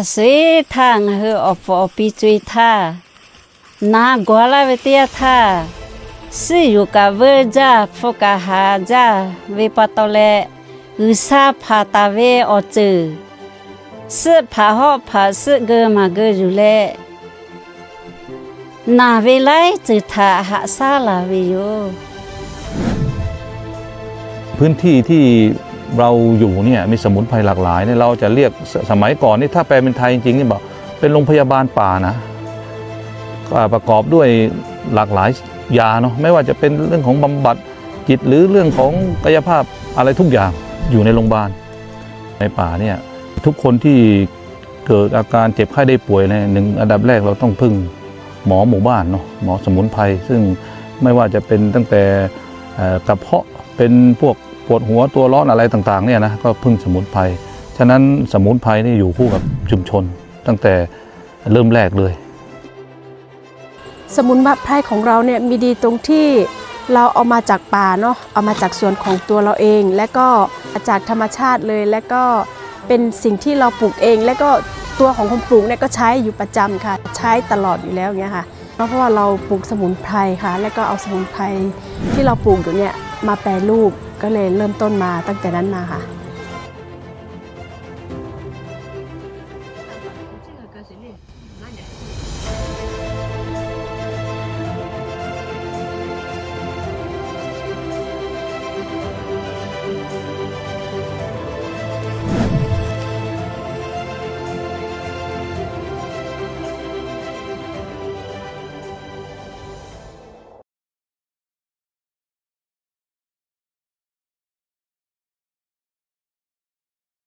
อาศัยทางเฮออปอปีจุยท่านากัวลาเวเตียท่าสิอยู่กับเวจ้าฟกาหาจ้าเวปตอเลอุซาพาตาเวอจือสิพาหอพาสิเกมาเกอยู่เลนาเวไลจือทาหาซาลาเวโยพื้นที่ที่ เราอยู่เนี่ยมีสมุนไพรหลากหลายเนี่ยเราจะเรียกสสมัยก่อนนี่ถ้าแปลเป็นไทยจริงๆนี่บอกเป็นโรงพยาบาลป่านะประกอบด้วยหลากหลายยาเนาะไม่ว่าจะเป็นเรื่องของบำบัดจิตหรือเรื่องของกายภาพอะไรทุกอย่างอยู่ในโรงพยาบาลในป่าเนี่ยทุกคนที่เกิดอาการเจ็บไข้ได้ป่วยเนี่ยหนึ่งอันดับแรกเราต้องพึ่งหมอหมู่บ้านเนาะหมอสมุนไพรซึ่งไม่ว่าจะเป็นตั้งแต่กระเพาะเป็นพวก ปวดหัวตัวร้อนอะไรต่างๆเนี่ยนะก็พึ่งสมุนไพรฉะนั้นสมุนไพรนี่อยู่คู่กับชุมชน ตั้งแต่เริ่มแรกเลย สมุนไพรของเราเนี่ยมีดีตรงที่เราเอามาจากป่าเนาะเอามาจากสวนของตัวเราเอง และก็จากธรรมชาติเลยและก็เป็นสิ่งที่เราปลูกเอง และก็ตัวของคนปลูกเนี่ยก็ใช้อยู่ประจำค่ะ ใช้ตลอดอยู่แล้วเงี้ยค่ะเพราะว่าเราปลูกสมุนไพรค่ะ และก็เอาสมุนไพรที่เราปลูกอยู่เนี่ยมาแปรรูป ก็เลยเริ่มต้นมาตั้งแต่นั้นมาค่ะ